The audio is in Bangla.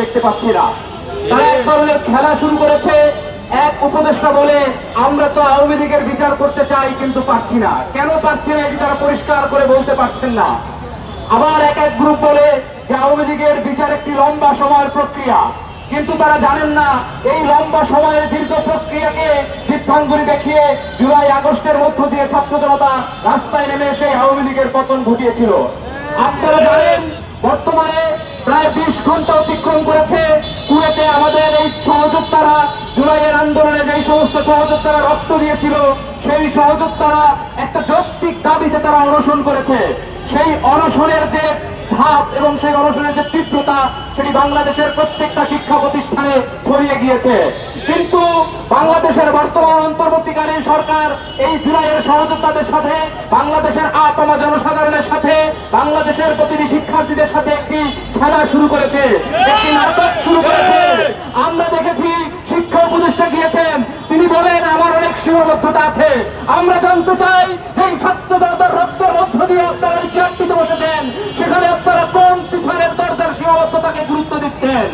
দেখতে পাচ্ছি না। তারা এক ধরনের খেলা শুরু করেছে। এক উপদেষ্টা বলে, আমরা তো আওয়ামী লীগের বিচার করতে চাই, কিন্তু না। কেন না, এটি তারা পরিষ্কার করে বলতে পারছেন না। আবার এক এক গ্রুপ বলে যে, আওয়ামী লীগের বিচার একটি লম্বা সময়ের প্রক্রিয়া। কিন্তু তারা জানেন না, এই লম্বা সময়ের দীর্ঘ প্রক্রিয়াকে দেখিয়ে জুলাই, আগস্টের মধ্য দিয়ে ছাত্র জনতা রাস্তায় নেমে এসে আওয়ামী লীগের পতন ঘটিয়েছিল। আপনারা জানেন, বর্তমানে সহযোদ্ধারা জুলাইয়ের আন্দোলনে যেই সমস্ত সহযোদ্ধারা রক্ত দিয়েছিল, সেই সহযোদ্ধারা একটা যৌক্তিক দাবিতে তারা অনশন করেছে। সেই অনশনের যে ধাপ এবং সেই অনশনের যে তীব্রতা, সেটি বাংলাদেশের প্রত্যেকটা শিক্ষা প্রতিষ্ঠানে ছড়িয়ে গিয়েছে। কিন্তু বাংলাদেশের বর্তমান অন্তর্বর্তীকালীন সরকার এই জুলাইয়ের সহযোদ্ধাদের সাথে, বাংলাদেশের আপাম জনসাধারণের সাথে, বাংলাদেশের প্রতিটি শিক্ষার্থীদের সাথে একটি খেলা শুরু করেছে। একটি নাটক শুরু করেছে আমরা দেখেছি শিক্ষা উপদেষ্টা গিয়েছেন তিনি বলেন আমার অনেক সীমাবদ্ধতা আছে। আমরা জানতে চাই যে ছাত্র জনতার রক্তের মধ্য দিয়ে আপনারা চেয়ারটিতে বসেছেন, সেখানে আপনারা কোন পিছনের দরজার সীমাবদ্ধতাকে গুরুত্ব দিচ্ছেন?